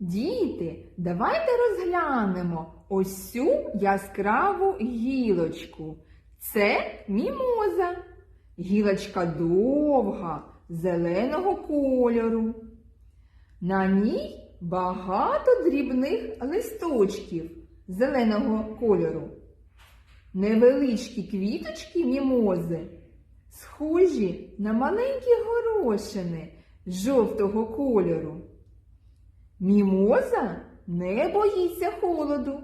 Діти, давайте розглянемо ось цю яскраву гілочку. Це мімоза. Гілочка довга, зеленого кольору. На ній багато дрібних листочків зеленого кольору. Невеличкі квіточки мімози схожі на маленькі горошини жовтого кольору. Мімоза не боїться холоду,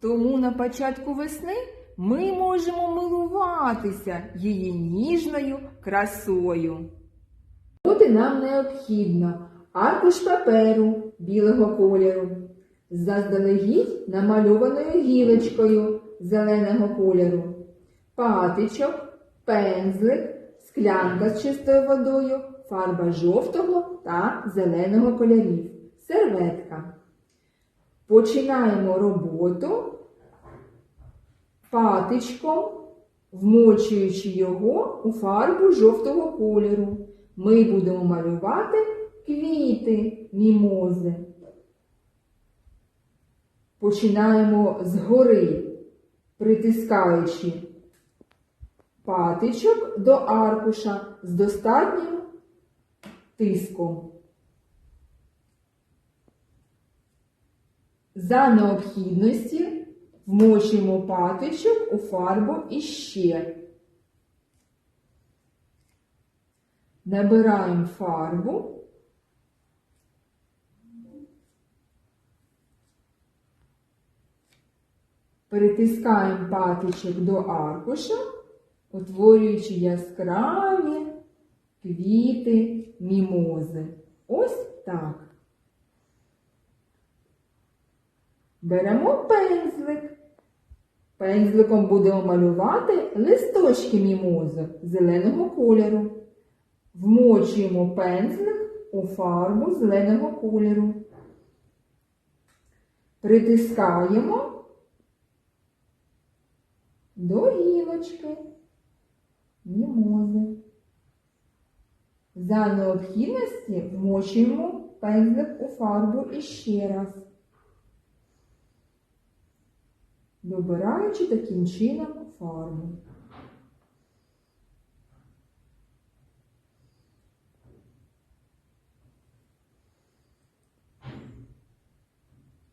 тому на початку весни ми можемо милуватися її ніжною красою. Бути нам необхідно аркуш паперу білого кольору, заздалегідь намальованою гілочкою зеленого кольору, патичок, пензлик, склянка з чистою водою, фарба жовтого та зеленого кольорів, серветка. Починаємо роботу патичком, вмочуючи його у фарбу жовтого кольору. Ми будемо малювати квіти мімози. Починаємо згори, притискаючи патичок до аркуша з достатнім тиском. За необхідності вмочуємо патичок у фарбу іще. Набираємо фарбу. Притискаємо патичок до аркуша, утворюючи яскраві квіти мімози. Ось так. Беремо пензлик. Пензликом будемо малювати листочки мімози зеленого кольору. Вмочуємо пензлик у фарбу зеленого кольору. Притискаємо до гілочки мімози. За необхідності вмочуємо пензлик у фарбу іще раз. Добираючи таким чином фарбу.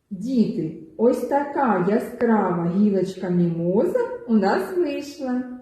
Діти, ось така яскрава гілочка мімоза у нас вийшла.